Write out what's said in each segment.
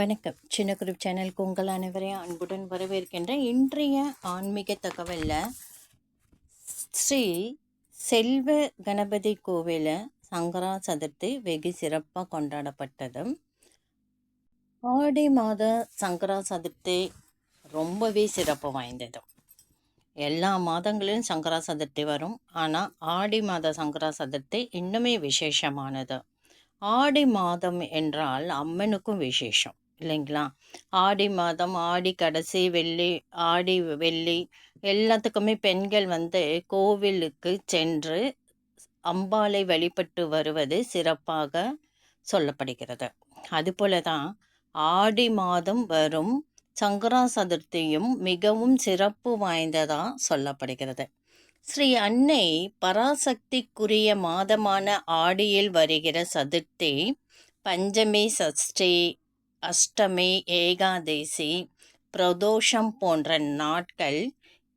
வணக்கம். சின்ன குரூப் சேனலுக்கு உங்கள் அனைவரையும் அன்புடன் வரவேற்கின்றேன் இன்றைய ஆன்மீக தகவலில் ஸ்ரீ செல்வ கணபதி கோவில சங்கரா சதுர்த்தி வெகு சிறப்பாக கொண்டாடப்பட்டது ஆடி மாத சங்கரா சதுர்த்தி ரொம்பவே சிறப்பு வாய்ந்தது எல்லா மாதங்களிலும் சங்கரா சதுர்த்தி வரும். ஆனால் ஆடி மாத சங்கரா சதுர்த்தி இன்னுமே விசேஷமானது. ஆடி மாதம் என்றால் அம்மனுக்கும் விசேஷம். இல்லைங்களா? ஆடி மாதம் ஆடி கடைசி வெள்ளி ஆடி வெள்ளி எல்லாத்துக்குமே பெண்கள் வந்து கோவிலுக்கு சென்று அம்பாளை வழிபட்டு வருவது சிறப்பாக சொல்லப்படுகிறது. அதுபோல தான் ஆடி மாதம் வரும் சங்கரா சதுர்த்தியும் மிகவும் சிறப்பு வாய்ந்ததாக சொல்லப்படுகிறது. ஸ்ரீ அன்னை பராசக்திக்குரிய மாதமான ஆடியில் வருகிற சதுர்த்தி பஞ்சமி சஷ்டி அஷ்டமி ஏகாதேசி பிரதோஷம் போன்ற நாட்கள்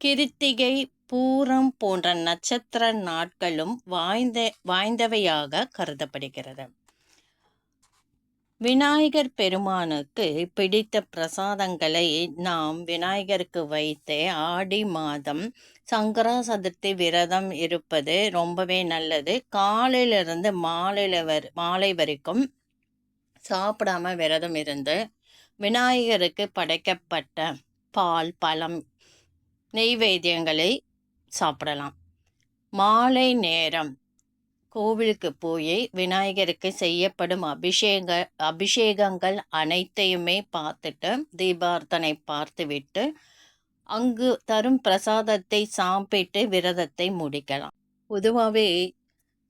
கிருத்திகை பூரம் போன்ற நட்சத்திர நாட்களும் வாய்ந்த வாய்ந்தவையாக கருதப்படுகிறது. விநாயகர் பெருமானுக்கு பிடித்த பிரசாதங்களை நாம் விநாயகருக்கு வைத்து ஆடி மாதம் சங்கரா சதுர்த்தி விரதம் இருப்பது ரொம்பவே நல்லது. காலையிலிருந்து மாலையில் வரை மாலை வரைக்கும் சாப்பிடாம விரதம் இருந்து விநாயகருக்கு படைக்கப்பட்ட பால் பழம் நெய்வேத்தியங்களை சாப்பிடலாம். மாலை நேரம் கோவிலுக்கு போய் விநாயகருக்கு செய்யப்படும் அபிஷேக அபிஷேகங்கள் அனைத்தையுமே பார்த்துட்டு தீபார்த்தனை பார்த்துவிட்டு அங்கு தரும் பிரசாதத்தை சாப்பிட்டு விரதத்தை முடிக்கலாம். பொதுவாகவே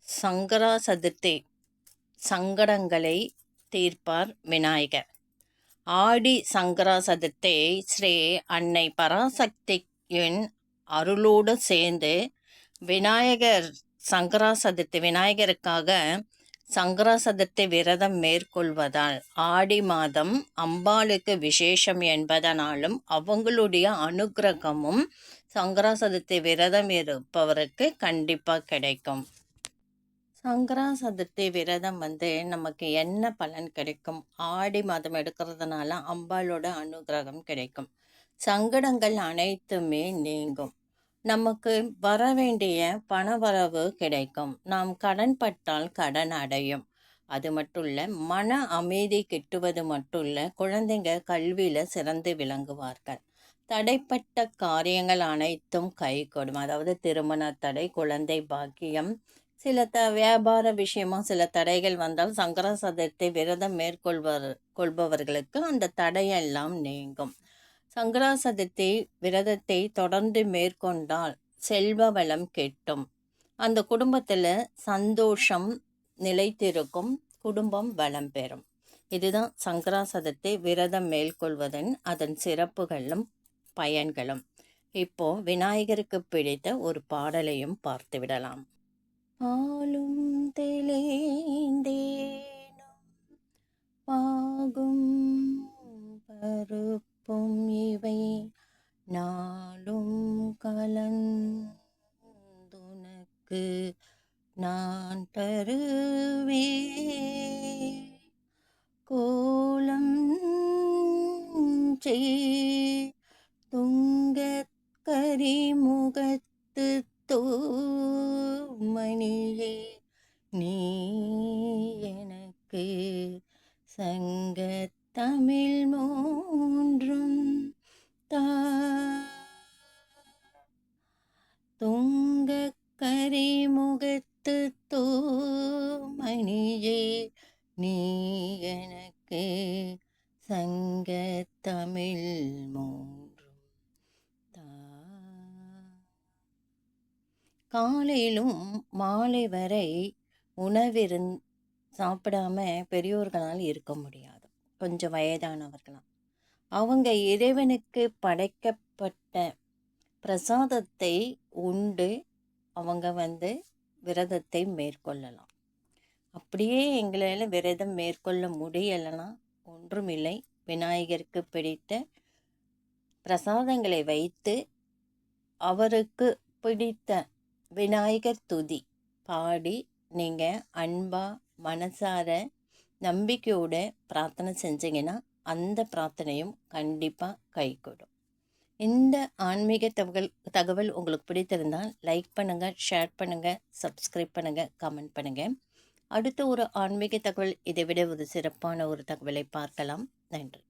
சங்கரா சதுர்த்தி சங்கடங்களை தீர்ப்பார் விநாயகர். ஆடி சங்கரா சதுர்த்தி ஸ்ரீ அன்னை பராசக்தியின் அருளோடு சேர்ந்து விநாயகர் சங்கரா சதுர்த்தி விநாயகருக்காக சங்கரா சதுர்த்தி விரதம் மேற்கொள்வதால் ஆடி மாதம் அம்பாளுக்கு விசேஷம் என்பதனாலும் அவங்களுடைய அனுகிரகமும் சங்கரா சதுர்த்தி விரதம் இருப்பவருக்கு கண்டிப்பாக கிடைக்கும். சங்கரா சதுர்த்தி விரதம் வந்து நமக்கு என்ன பலன் கிடைக்கும்? ஆடி மாதம் எடுக்கிறதுனால அம்பாளோட அனுகிரகம் கிடைக்கும். சங்கடங்கள் அனைத்துமே நீங்கும். நமக்கு வர வேண்டிய பணவரவு கிடைக்கும். நாம் கடன் பட்டால் கடன் அடையும். அது மட்டும் இல்லை மன அமைதி கிட்டுவது மட்டும் இல்லை குழந்தைங்க கல்வியில் சிறந்து விளங்குவார்கள். தடைப்பட்ட காரியங்கள் அனைத்தும் கைகூடும் அதாவது திருமண தடை குழந்தை பாக்கியம் சில த வியாபார விஷயமா சில தடைகள் வந்தால் சங்கர சதுர்த்தி விரதம் மேற்கொள்வர் கொள்பவர்களுக்கு அந்த தடையெல்லாம் நீங்கும். சங்கரா சதுர்த்தி விரதத்தை தொடர்ந்து மேற்கொண்டால் செல்வ வளம் கெட்டும். அந்த குடும்பத்தில் சந்தோஷம் நிலைத்திருக்கும் குடும்பம் வளம் பெறும். இதுதான் சங்கரா சதுர்த்தி விரதம் மேற்கொள்வதன் அதன் சிறப்புகளும் பயன்களும். இப்போ விநாயகருக்கு பிடித்த ஒரு பாடலையும் பார்த்து விடலாம். ஆளும் தெளிந்தேனும் பாகும் பருப்பும் இவை நாளும் கலந்துனக்கு நான் தருவே கோலம் துங்கத் கரிமுகத்து தூ தோமணியே நீ எனக்கு சங்க தமிழ் மூன்றும் தா. துங்க கரிமுகத்து தோமணியே நீ எனக்கு சங்க தமிழ் மூன்றும் தா. காலையிலும் மாலை வரை உணவிருந் சாப்பிடாம பெரியோர்களால் இருக்க முடியாது. கொஞ்சம் வயதானவர்களாம். அவங்க இறைவனுக்கு படைக்கப்பட்ட பிரசாதத்தை உண்டு. அவங்க வந்து விரதத்தை மேற்கொள்ளலாம். அப்படியே எங்களால் விரதம் மேற்கொள்ள முடியலைன்னா ஒன்றுமில்லை. விநாயகருக்கு பிடித்த பிரசாதங்களை வைத்து அவருக்கு பிடித்த விநாயகர் துதி. பாடி நீங்கள் அன்பா மனசார நம்பிக்கையோட பிரார்த்தனை செஞ்சீங்கன்னா அந்த பிரார்த்தனையும் கண்டிப்பாக கைகூடும். இந்த ஆன்மீக தகவல் தகவல் உங்களுக்கு பிடித்திருந்தால் லைக் பண்ணுங்கள் ஷேர் பண்ணுங்கள் சப்ஸ்கிரைப் பண்ணுங்கள் கமெண்ட் பண்ணுங்கள் அடுத்த ஒரு ஆன்மீக தகவல் இதை விட ஒரு சிறப்பான ஒரு தகவலை பார்க்கலாம். நன்றி.